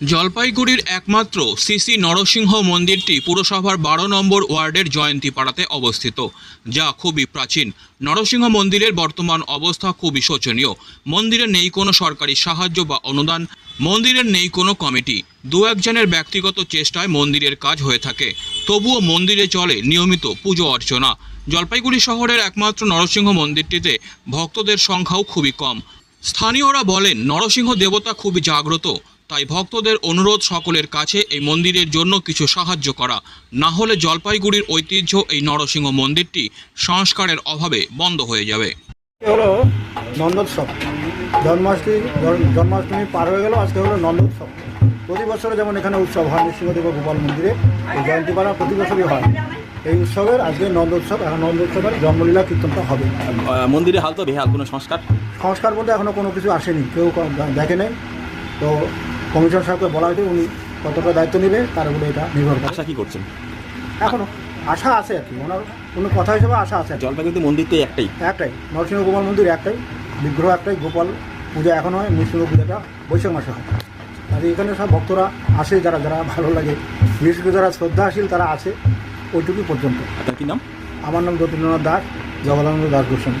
জলপাইগুড়ির একমাত্র সিসি নরসিংহ মন্দিরটি পুরসভার বারো নম্বর ওয়ার্ডের জয়ন্তী পাড়াতে অবস্থিত, যা খুবই প্রাচীন। নরসিংহ মন্দিরের বর্তমান অবস্থা খুবই শোচনীয়। মন্দিরে নেই কোনো সরকারি সাহায্য বা অনুদান, মন্দিরের নেই কোনো কমিটি। দু একজনের ব্যক্তিগত চেষ্টায় মন্দিরের কাজ হয়ে থাকে। তবুও মন্দিরে চলে নিয়মিত পুজো অর্চনা। জলপাইগুড়ি শহরের একমাত্র নরসিংহ মন্দিরটিতে ভক্তদের সংখ্যাও খুবই কম। স্থানীয়রা বলেন, নরসিংহ দেবতা খুবই জাগ্রত। তাই ভক্তদের অনুরোধ সকলের কাছে এই মন্দিরের জন্য কিছু সাহায্য করা। না হলে জলপাইগুড়ির ঐতিহ্য এই নরসিংহ মন্দিরটি সংস্কারের অভাবে বন্ধ হয়ে যাবে। হলো নন্দোৎসব। জন্মাষ্টমী জন্মাষ্টমী পার হয়ে গেল আজকে হলো নন্দোৎসব। প্রতি বছরে যেমন এখানে উৎসব হয় নৃসিংহদেব গোপাল মন্দিরে এই জয়ন্তীপাড়া প্রতি বছরই হয়। এই উৎসবের আজকে নন্দোৎসব এখন নন্দোৎসবের জন্মলীলা কীর্তনটা হবে। মন্দিরে হাল তো বেহাল কোনো সংস্কার? সংস্কার বলতে এখনও কোনো কিছু আসেনি কেউ দেখে নেই। তো কমিশন সাহেবকে বলা হয়েছে উনি কতটা দায়িত্ব নেবে তার উপরে এটা নির্ভর করে। আশা কি করছেন? এখনও আশা আছে আর কি ওনার কোনো কথা হিসেবে আশা আছে আর কি। জলপাইগুড়িতে মন্দির তো একটাই। একটাই নরসিংহ গোপাল মন্দির একটাই বিগ্রহ একটাই গোপাল পূজা এখন হয় নৃসিংহ পূজাটা বৈশাখ মাসে হয়। আর এখানে সব ভক্তরা আসে যারা যারা ভালো লাগে বিশেষ করে যারা শ্রদ্ধাশীল তারা আছে ওইটুকু পর্যন্ত। আপনার কি নাম? আমার নাম যতীন্দ্রনাথ দাস জগদানন্দ দাস গোস্বামী।